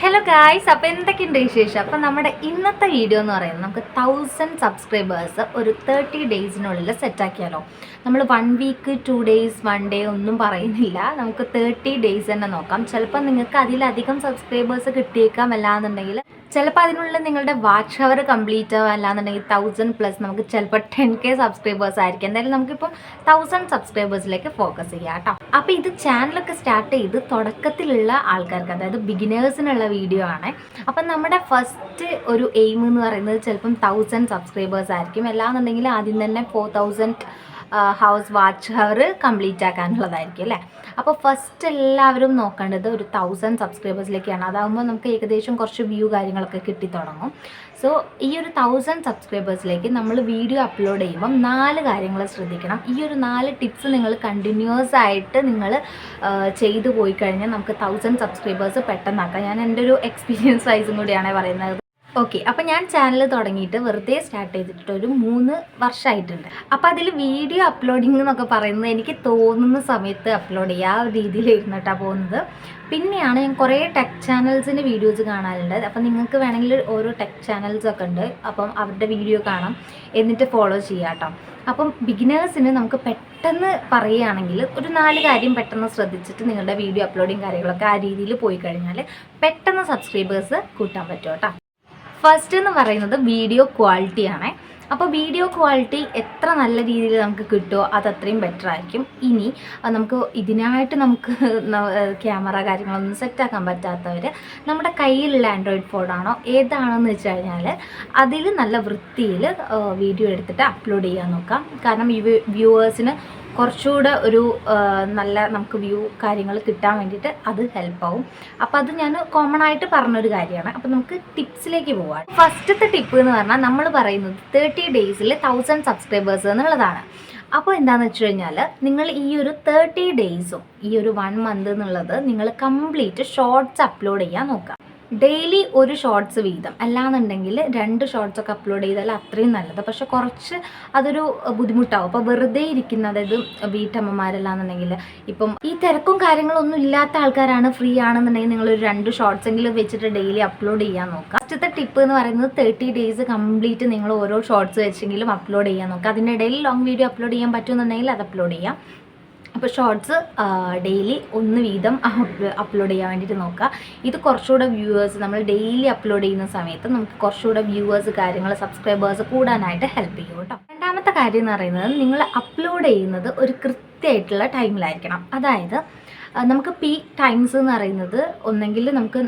Hello guys അപ്പോൾ എന്തൊക്കെയുണ്ട് വിശേഷം? അപ്പോൾ നമ്മുടെ ഇന്നത്തെ വീഡിയോ എന്ന് പറയുന്നത് നമുക്ക് തൗസൻഡ് സബ്സ്ക്രൈബേഴ്സ് ഒരു തേർട്ടി ഡേയ്സിനുള്ളിൽ സെറ്റാക്കിയാലോ നമ്മൾ one week two days one day ഒന്നും പറയുന്നില്ല. നമുക്ക് തേർട്ടി ഡേയ്സ് തന്നെ നോക്കാം. ചിലപ്പോൾ നിങ്ങൾക്ക് അതിലധികം സബ്സ്ക്രൈബേഴ്സ് കിട്ടിയേക്കാം അല്ലാന്നുണ്ടെങ്കിൽ ചിലപ്പോൾ അതിനുള്ളിൽ നിങ്ങളുടെ വാച്ച് അവർ കംപ്ലീറ്റ് അല്ലാന്നുണ്ടെങ്കിൽ തൗസൻഡ് പ്ലസ് നമുക്ക് ചിലപ്പോൾ ടെൻ കെ സബ്സ്ക്രൈബേഴ്സ് ആയിരിക്കും. എന്തായാലും നമുക്കിപ്പം തൗസൻഡ് സബ്സ്ക്രൈബേഴ്സിലേക്ക് ഫോക്കസ് ചെയ്യാം കേട്ടോ. അപ്പോൾ ഇത് ചാനലൊക്കെ സ്റ്റാർട്ട് ചെയ്ത് തുടക്കത്തിലുള്ള ആൾക്കാർക്ക് അതായത് ബിഗിനേഴ്സിനുള്ള വീഡിയോ ആണ്. അപ്പം നമ്മുടെ ഫസ്റ്റ് ഒരു എയിം എന്ന് പറയുന്നത് ചിലപ്പം തൗസൻഡ് സബ്സ്ക്രൈബേഴ്സ് ആയിരിക്കും. അല്ലാന്നുണ്ടെങ്കിൽ ആദ്യം തന്നെ four thousand hours watch hour complete ആക്കാനുള്ളതായിരിക്കും അല്ലേ? അപ്പോൾ ഫസ്റ്റ് എല്ലാവരും നോക്കേണ്ടത് ഒരു തൗസൻഡ് സബ്സ്ക്രൈബേഴ്സിലേക്കാണ് അതാകുമ്പോൾ നമുക്ക് ഏകദേശം കുറച്ച് വ്യൂ കാര്യങ്ങളൊക്കെ കിട്ടി തുടങ്ങും സോ ഈ ഒരു തൗസൻഡ് സബ്സ്ക്രൈബേഴ്സിലേക്ക് നമ്മൾ വീഡിയോ അപ്ലോഡ് ചെയ്യുമ്പം നാല് കാര്യങ്ങൾ ശ്രദ്ധിക്കണം. ഈ ഒരു നാല് ടിപ്സ് നിങ്ങൾ കണ്ടിന്യൂസ് ആയിട്ട് നിങ്ങൾ ചെയ്തു പോയി കഴിഞ്ഞാൽ നമുക്ക് തൗസൻഡ് സബ്സ്ക്രൈബേഴ്സ് പെട്ടെന്നാക്കാം. ഞാൻ എന്റെ ഒരു എക്സ്പീരിയൻസ് വൈസും കൂടിയാണ് പറയുന്നത്. ഓക്കെ അപ്പം ഞാൻ ചാനൽ തുടങ്ങിയിട്ട് വെറുതെ സ്റ്റാർട്ട് ചെയ്തിട്ട് ഒരു മൂന്ന് വർഷമായിട്ടുണ്ട് അപ്പം അതിൽ വീഡിയോ അപ്ലോഡിംഗ് എന്നൊക്കെ പറയുന്നത് എനിക്ക് തോന്നുന്ന സമയത്ത് അപ്ലോഡ് ചെയ്യുക ആ ഒരു രീതിയിൽ ഇരുന്നിട്ടാണ് പോകുന്നത്. പിന്നെയാണ് ഞാൻ കുറേ ടെക് ചാനൽസിന്റെ വീഡിയോസ് കാണാറുണ്ട്. അപ്പം നിങ്ങൾക്ക് വേണമെങ്കിൽ ഓരോ ടെക് ചാനൽസ് ഒക്കെ ഉണ്ട്. അപ്പം അവരുടെ വീഡിയോ കാണാം. എന്നിട്ട് ഫോളോ ചെയ്യാം കേട്ടോ. അപ്പം ബിഗിനേഴ്സിന് നമുക്ക് പെട്ടെന്ന് പറയുകയാണെങ്കിൽ ഒരു നാല് കാര്യം പെട്ടെന്ന് ശ്രദ്ധിച്ചിട്ട് നിങ്ങളുടെ വീഡിയോ അപ്ലോഡിങ് കാര്യങ്ങളൊക്കെ ആ രീതിയിൽ പോയി കഴിഞ്ഞാൽ പെട്ടെന്ന് സബ്സ്ക്രൈബേഴ്സ് കൂട്ടാൻ പറ്റും കേട്ടോ. ഫസ്റ്റ് എന്ന് പറയുന്നത് വീഡിയോ ക്വാളിറ്റിയാണ് അപ്പോൾ വീഡിയോ ക്വാളിറ്റി എത്ര നല്ല രീതിയിൽ നമുക്ക് കിട്ടുമോ അത് അത്രയും ബെറ്റർ ആയിരിക്കും. ഇനി നമുക്ക് ഇതിനായിട്ട് നമുക്ക് ക്യാമറ കാര്യങ്ങളൊന്നും സെറ്റാക്കാൻ പറ്റാത്തവർ നമ്മുടെ കയ്യിലുള്ള ആൻഡ്രോയിഡ് ഫോണാണോ ഏതാണെന്ന് വെച്ച് കഴിഞ്ഞാൽ അതിൽ നല്ല വൃത്തിയിൽ വീഡിയോ എടുത്തിട്ട് അപ്ലോഡ് ചെയ്യാൻ നോക്കാം. കാരണം വ്യൂവേഴ്സിന് കുറച്ചുകൂടെ ഒരു നല്ല നമുക്ക് വ്യൂ കാര്യങ്ങൾ കിട്ടാൻ വേണ്ടിയിട്ട് അത് ഹെൽപ്പ് ആവും. അപ്പോൾ അത് ഞാൻ കോമൺ ആയിട്ട് പറഞ്ഞൊരു കാര്യമാണ്. അപ്പോൾ നമുക്ക് ടിപ്സിലേക്ക് പോവാം ഫസ്റ്റത്തെ ടിപ്പ് എന്ന് പറഞ്ഞാൽ നമ്മൾ പറയുന്നത് തേർട്ടി ഡേയ്സിൽ തൗസൻഡ് സബ്സ്ക്രൈബേഴ്സ് എന്നുള്ളതാണ്. അപ്പോൾ എന്താണെന്ന് വെച്ച് കഴിഞ്ഞാൽ നിങ്ങൾ ഈ ഒരു തേർട്ടി ഡേയ്സും ഈ ഒരു വൺ മന്ത് എന്നുള്ളത് നിങ്ങൾ കംപ്ലീറ്റ് ഷോർട്സ് അപ്ലോഡ് ചെയ്യാൻ നോക്കുക. ഡെയിലി ഒരു ഷോർട്സ് വീതം. അല്ലാന്നുണ്ടെങ്കിൽ രണ്ട് ഷോർട്സ് ഒക്കെ അപ്ലോഡ് ചെയ്താൽ അത്രയും നല്ലത്. പക്ഷെ കുറച്ച് അതൊരു ബുദ്ധിമുട്ടാവും. അപ്പോൾ വെറുതെ ഇരിക്കുന്ന അതായത് വീട്ടമ്മമാരല്ലാന്നുണ്ടെങ്കിൽ. ഇപ്പം ഈ തിരക്കും കാര്യങ്ങളൊന്നും ഇല്ലാത്ത ആൾക്കാരാണ് ഫ്രീ ആണെന്നുണ്ടെങ്കിൽ നിങ്ങൾ ഒരു രണ്ട് ഷോർട്സ് എങ്കിലും വെച്ചിട്ട് ഡെയിലി അപ്ലോഡ് ചെയ്യാൻ നോക്കുക. ഫസ്റ്റത്തെ ടിപ്പ് എന്ന് പറയുന്നത് തേർട്ടി ഡേയ്സ് കംപ്ലീറ്റ് നിങ്ങൾ ഓരോ ഷോർട്സ് വെച്ചെങ്കിലും അപ്ലോഡ് ചെയ്യാൻ നോക്കുക. അതിനിടയിൽ ലോങ് വീഡിയോ അപ്ലോഡ് ചെയ്യാൻ പറ്റുമെന്നുണ്ടെങ്കിൽ അത് അപ്ലോഡ് ചെയ്യാം. അപ്പോൾ ഷോർട്സ് ഡെയിലി ഒന്ന് വീതം അപ്ലോഡ് ചെയ്യാൻ വേണ്ടിയിട്ട് നോക്കുക ഇത് കുറച്ചുകൂടെ വ്യൂവേഴ്സ് നമ്മൾ ഡെയിലി അപ്ലോഡ് ചെയ്യുന്ന സമയത്ത് നമുക്ക് കുറച്ചുകൂടെ വ്യൂവേഴ്സ് കാര്യങ്ങൾ സബ്സ്ക്രൈബേഴ്സ് കൂടാനായിട്ട് ഹെൽപ്പ് ചെയ്യും കേട്ടോ. രണ്ടാമത്തെ കാര്യം എന്ന് പറയുന്നത് നിങ്ങൾ അപ്ലോഡ് ചെയ്യുന്നത് ഒരു കൃത്യമായിട്ടുള്ള ടൈമിലായിരിക്കണം അതായത് നമുക്ക് പീക്ക് ടൈംസ് എന്ന് പറയുന്നത് ഒന്നെങ്കിൽ നമുക്ക്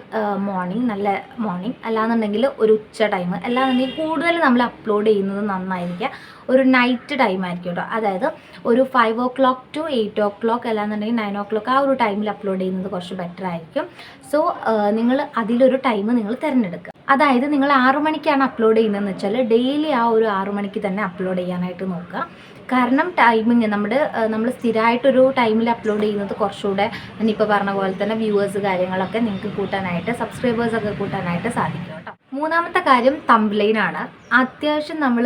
മോർണിംഗ് നല്ല മോർണിംഗ് അല്ലാന്നുണ്ടെങ്കിൽ ഒരു ഉച്ച ടൈം അല്ലാന്നുണ്ടെങ്കിൽ കൂടുതൽ നമ്മൾ അപ്ലോഡ് ചെയ്യുന്നത് നന്നായിരിക്കുക. ഒരു നൈറ്റ് ടൈം ആയിരിക്കും കേട്ടോ അതായത് ഒരു five o'clock to eight o'clock അല്ലാന്നുണ്ടെങ്കിൽ നയൻ ഓ ക്ലോക്ക് ആ ഒരു ടൈമിൽ അപ്ലോഡ് ചെയ്യുന്നത് കുറച്ച് ബെറ്റർ ആയിരിക്കും. സോ നിങ്ങൾ അതിലൊരു ടൈം നിങ്ങൾ തിരഞ്ഞെടുക്കുക. അതായത് നിങ്ങൾ ആറു മണിക്കാണ് അപ്ലോഡ് ചെയ്യുന്നതെന്ന് വെച്ചാൽ ഡെയിലി ആ ഒരു ആറു മണിക്ക് തന്നെ അപ്ലോഡ് ചെയ്യാനായിട്ട് നോക്കുക. കാരണം ടൈമിങ് നമ്മുടെ നമ്മൾ സ്ഥിരമായിട്ടൊരു ടൈമിൽ അപ്ലോഡ് ചെയ്യുന്നത് കുറച്ചുകൂടെ ഇനിയിപ്പോൾ പറഞ്ഞ പോലെ തന്നെ വ്യൂവേഴ്സ് കാര്യങ്ങളൊക്കെ നിങ്ങൾക്ക് കൂട്ടാനായിട്ട് സബ്സ്ക്രൈബേഴ്സൊക്കെ കൂട്ടാനായിട്ട് സാധിക്കും കേട്ടോ. മൂന്നാമത്തെ കാര്യം തംബ്ലൈനാണ് അത്യാവശ്യം നമ്മൾ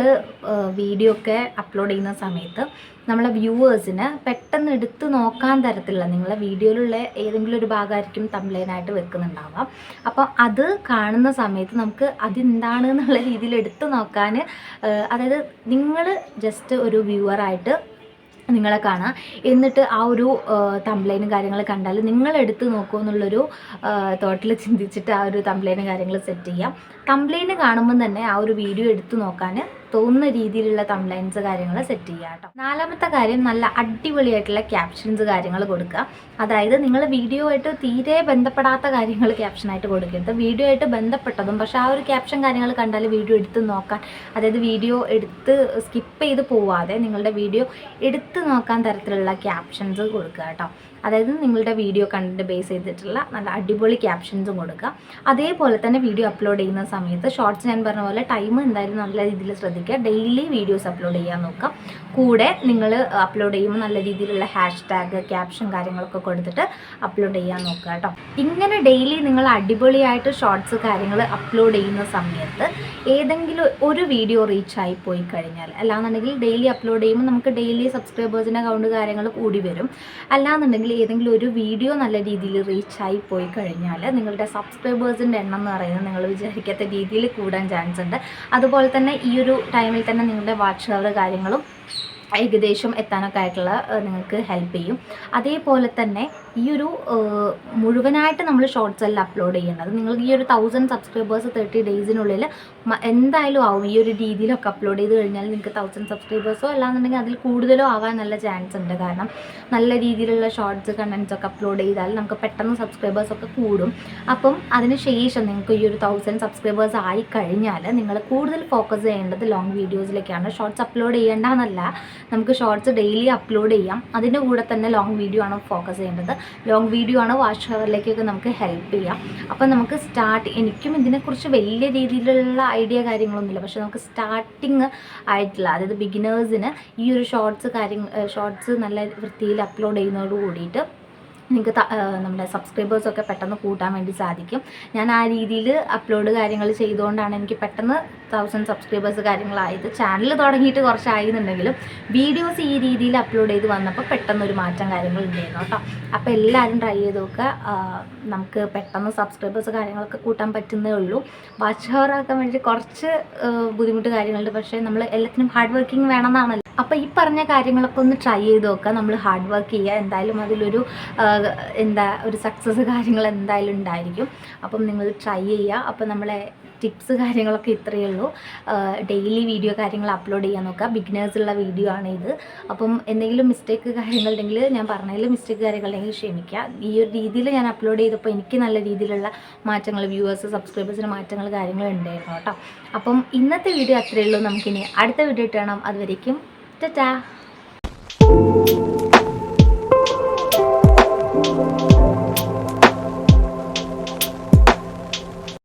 വീഡിയോ ഒക്കെ അപ്ലോഡ് ചെയ്യുന്ന സമയത്ത് നമ്മളെ വ്യൂവേഴ്സിന് പെട്ടെന്ന് എടുത്ത് നോക്കാൻ തരത്തിലുള്ള നിങ്ങളെ വീഡിയോയിലുള്ള ഏതെങ്കിലും ഒരു ഭാഗമായിരിക്കും തംബ്ലൈനായിട്ട് വെക്കുന്നുണ്ടാവാം അപ്പോൾ അത് കാണുന്ന സമയത്ത് നമുക്ക് അതെന്താണ് എന്നുള്ള രീതിയിൽ എടുത്ത് നോക്കാൻ അതായത് നിങ്ങൾ ജസ്റ്റ് ഒരു വ്യൂവറായിട്ട് നിങ്ങളെ കാണാം. എന്നിട്ട് ആ ഒരു തംപ്ലൈനും കാര്യങ്ങൾ കണ്ടാൽ നിങ്ങളെടുത്ത് നോക്കുമോ നോക്കൂ എന്നുള്ളൊരു തോട്ടിൽ ചിന്തിച്ചിട്ട് ആ ഒരു തംപ്ലൈനും കാര്യങ്ങൾ സെറ്റ് ചെയ്യാം. തംപ്ലൈന് കാണുമ്പം തന്നെ ആ ഒരു വീഡിയോ എടുത്ത് നോക്കാൻ തോന്നുന്ന രീതിയിലുള്ള തംലൈൻസ് കാര്യങ്ങൾ സെറ്റ് ചെയ്യുക കേട്ടോ. നാലാമത്തെ കാര്യം നല്ല അടിപൊളിയായിട്ടുള്ള ക്യാപ്ഷൻസ് കാര്യങ്ങൾ കൊടുക്കുക. അതായത് നിങ്ങൾ വീഡിയോ ആയിട്ട് തീരെ ബന്ധപ്പെടാത്ത കാര്യങ്ങൾ ക്യാപ്ഷനായിട്ട് കൊടുക്കരുത്. വീഡിയോ ആയിട്ട് ബന്ധപ്പെട്ടതും പക്ഷേ ആ ഒരു ക്യാപ്ഷൻ കാര്യങ്ങൾ കണ്ടാൽ വീഡിയോ എടുത്ത് നോക്കാൻ അതായത് വീഡിയോ എടുത്ത് സ്കിപ്പ് ചെയ്ത് പോവാതെ നിങ്ങളുടെ വീഡിയോ എടുത്ത് നോക്കാൻ തരത്തിലുള്ള ക്യാപ്ഷൻസ് കൊടുക്കുക കേട്ടോ. അതായത് നിങ്ങളുടെ വീഡിയോ കണ്ടിട്ട് ബേസ് ചെയ്തിട്ടുള്ള നല്ല അടിപൊളി ക്യാപ്ഷൻസും കൊടുക്കുക. അതേപോലെ തന്നെ വീഡിയോ അപ്ലോഡ് ചെയ്യുന്ന സമയത്ത് ഷോർട്സ് ഞാൻ പറഞ്ഞ പോലെ ടൈം എന്തായാലും നല്ല രീതിയിൽ ശ്രദ്ധിക്കുക. ഡെയിലി വീഡിയോസ് അപ്ലോഡ് ചെയ്യാൻ നോക്കാം. കൂടെ നിങ്ങൾ അപ്ലോഡ് ചെയ്യുമ്പോൾ നല്ല രീതിയിലുള്ള ഹാഷ് ടാഗ് ക്യാപ്ഷൻ കാര്യങ്ങളൊക്കെ കൊടുത്തിട്ട് അപ്ലോഡ് ചെയ്യാൻ നോക്കുക കേട്ടോ. ഇങ്ങനെ ഡെയിലി നിങ്ങൾ അടിപൊളിയായിട്ട് ഷോർട്സ് കാര്യങ്ങൾ അപ്ലോഡ് ചെയ്യുന്ന സമയത്ത് ഏതെങ്കിലും ഒരു വീഡിയോ റീച്ച് ആയി പോയി കഴിഞ്ഞാൽ അല്ലാന്നുണ്ടെങ്കിൽ ഡെയിലി അപ്ലോഡ് ചെയ്യുമ്പോൾ നമുക്ക് ഡെയിലി സബ്സ്ക്രൈബേഴ്സിന്റെ അക്കൗണ്ട് കാര്യങ്ങൾ കൂടി വരും. അല്ലാന്നുണ്ടെങ്കിൽ ഏതെങ്കിലും ഒരു വീഡിയോ നല്ല രീതിയിൽ റീച്ച് ആയി പോയി കഴിഞ്ഞാൽ നിങ്ങളുടെ സബ്സ്ക്രൈബേഴ്സിന്റെ എണ്ണം എന്ന് പറയുന്നത് നിങ്ങൾ വിചാരിക്കാത്ത രീതിയിൽ കൂടാൻ ചാൻസ് ഉണ്ട്. അതുപോലെ തന്നെ ഈ ഒരു ടൈമിൽ തന്നെ നിങ്ങളുടെ വാച്ച് കാര്യങ്ങളും ഏകദേശം എത്താനൊക്കെ ആയിട്ടുള്ള നിങ്ങൾക്ക് ഹെൽപ്പ് ചെയ്യും. അതേപോലെ തന്നെ ഈ ഒരു മുഴുവനായിട്ട് നമ്മൾ ഷോർട്സ് എല്ലാം അപ്ലോഡ് ചെയ്യേണ്ടത് നിങ്ങൾക്ക് ഈ ഒരു തൗസൻഡ് സബ്സ്ക്രൈബേഴ്സ് തേർട്ടി ഡേയ്സിനുള്ളിൽ എന്തായാലും ആവും ഈ ഒരു രീതിയിലൊക്കെ അപ്ലോഡ് ചെയ്ത് കഴിഞ്ഞാൽ നിങ്ങൾക്ക് തൗസൻഡ് സബ്സ്ക്രൈബേഴ്സോ അല്ലാന്നുണ്ടെങ്കിൽ അതിൽ കൂടുതലോ ആവാൻ നല്ല ചാൻസ് ഉണ്ട്. കാരണം നല്ല രീതിയിലുള്ള ഷോർട്സ് കണ്ടൻസ് ഒക്കെ അപ്ലോഡ് ചെയ്താൽ നമുക്ക് പെട്ടെന്ന് സബ്സ്ക്രൈബേഴ്സ് ഒക്കെ കൂടും. അപ്പം അതിന് ശേഷം നിങ്ങൾക്ക് ഈ ഒരു തൗസൻഡ് സബ്സ്ക്രൈബേഴ്സ് ആയി കഴിഞ്ഞാൽ നിങ്ങൾ കൂടുതൽ ഫോക്കസ് ചെയ്യേണ്ടത് ലോങ് വീഡിയോസിലേക്കാണ് ഷോർട്സ് അപ്ലോഡ് ചെയ്യേണ്ടെന്നല്ല നമുക്ക് ഷോർട്സ് ഡെയിലി അപ്ലോഡ് ചെയ്യാം. അതിന്റെ കൂടെ തന്നെ ലോങ് വീഡിയോ ആണ് ഫോക്കസ് ചെയ്യേണ്ടത്. ലോങ് വീഡിയോ ആണ് വാച്ച് ഹവറിലേക്കൊക്കെ നമുക്ക് ഹെൽപ്പ് ചെയ്യാം. അപ്പം നമുക്ക് സ്റ്റാർട്ട് എനിക്കും ഇതിനെക്കുറിച്ച് വലിയ രീതിയിലുള്ള ഐഡിയ കാര്യങ്ങളൊന്നുമില്ല. പക്ഷേ നമുക്ക് സ്റ്റാർട്ടിങ് ആയിട്ടുള്ള അതായത് ബിഗിനേഴ്സിന് ഈ ഒരു ഷോർട്സ് കാര്യങ്ങൾ ഷോർട്സ് നല്ല വൃത്തിയിൽ അപ്ലോഡ് ചെയ്യുന്നതോട് കൂടിയിട്ട് നിങ്ങൾക്ക് നമ്മുടെ സബ്സ്ക്രൈബേഴ്സൊക്കെ പെട്ടെന്ന് കൂട്ടാൻ വേണ്ടി സാധിക്കും. ഞാൻ ആ രീതിയിൽ അപ്ലോഡ് കാര്യങ്ങൾ ചെയ്തുകൊണ്ടാണ് എനിക്ക് പെട്ടെന്ന് തൗസൻഡ് സബ്സ്ക്രൈബേഴ്സ് കാര്യങ്ങളായത്. ചാനൽ തുടങ്ങിയിട്ട് കുറച്ചായിരുന്നുണ്ടെങ്കിലും വീഡിയോസ് ഈ രീതിയിൽ അപ്ലോഡ് ചെയ്ത് വന്നപ്പോൾ പെട്ടെന്ന് ഒരു മാറ്റം കാര്യങ്ങൾ ഉണ്ടായിരുന്നു കേട്ടോ. അപ്പോൾ എല്ലാവരും ട്രൈ ചെയ്ത് നോക്കുക. നമുക്ക് പെട്ടെന്ന് സബ്സ്ക്രൈബേഴ്സ് കാര്യങ്ങളൊക്കെ കൂട്ടാൻ പറ്റുന്നേ ഉള്ളൂ. വാച്ച് ഹവർ ആക്കാൻ വേണ്ടി കുറച്ച് ബുദ്ധിമുട്ട് കാര്യങ്ങളുണ്ട്. പക്ഷേ നമ്മൾ എല്ലാത്തിനും ഹാർഡ് വർക്കിംഗ് വേണമെന്നാണല്ലോ അപ്പോൾ ഈ പറഞ്ഞ കാര്യങ്ങളൊക്കെ ഒന്ന് ട്രൈ ചെയ്ത് നോക്കുക. നമ്മൾ ഹാർഡ് വർക്ക് ചെയ്യുക. എന്തായാലും അതിലൊരു എന്താ ഒരു സക്സസ് കാര്യങ്ങൾ എന്തായാലും ഉണ്ടായിരിക്കും. അപ്പം നിങ്ങൾ ട്രൈ ചെയ്യുക. അപ്പം നമ്മളെ ടിപ്സ് കാര്യങ്ങളൊക്കെ ഇത്രയേ ഉള്ളൂ. ഡെയിലി വീഡിയോ കാര്യങ്ങൾ അപ്ലോഡ് ചെയ്യാൻ നോക്കുക. ബിഗിനേഴ്സുള്ള വീഡിയോ ആണ് ഇത്. അപ്പം എന്തെങ്കിലും മിസ്റ്റേക്ക് കാര്യങ്ങളുണ്ടെങ്കിൽ ഞാൻ പറഞ്ഞതിൽ മിസ്റ്റേക്ക് കാര്യങ്ങളുണ്ടെങ്കിൽ ക്ഷമിക്കുക. ഈ ഒരു രീതിയിൽ ഞാൻ അപ്ലോഡ് ചെയ്തപ്പോൾ എനിക്ക് നല്ല രീതിയിലുള്ള മാറ്റങ്ങൾ വ്യൂവേഴ്സ് സബ്സ്ക്രൈബേഴ്സിന് മാറ്റങ്ങൾ കാര്യങ്ങൾ ഉണ്ടായിരുന്നു കേട്ടോ. അപ്പം ഇന്നത്തെ വീഡിയോ അത്രയേ ഉള്ളൂ. നമുക്കിനി അടുത്ത വീഡിയോ ഇട്ടണം കാണാം. അതുവരേക്കും ടാറ്റാ